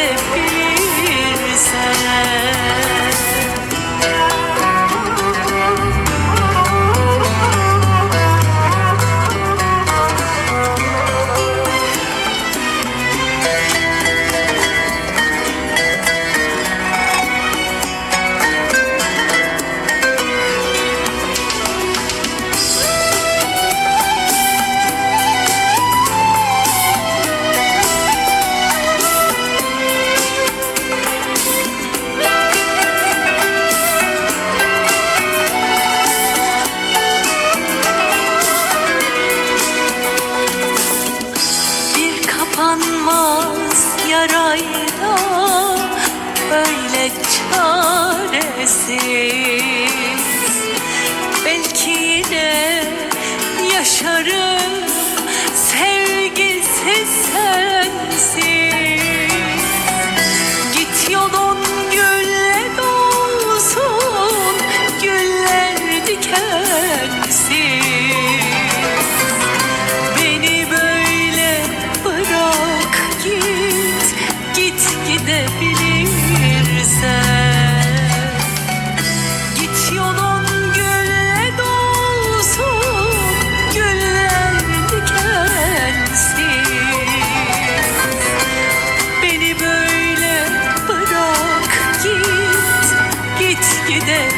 difficult. Kapanmaz yarayla öyle çaresiz. Belki yine yaşarım sevgisiz sensiz. Git yolun gülle dolsun güller dikensiz. gidebilirsen. Git yolun gülle dolsun Güller dikensin Beni böyle bırak git Git gidebilirsen.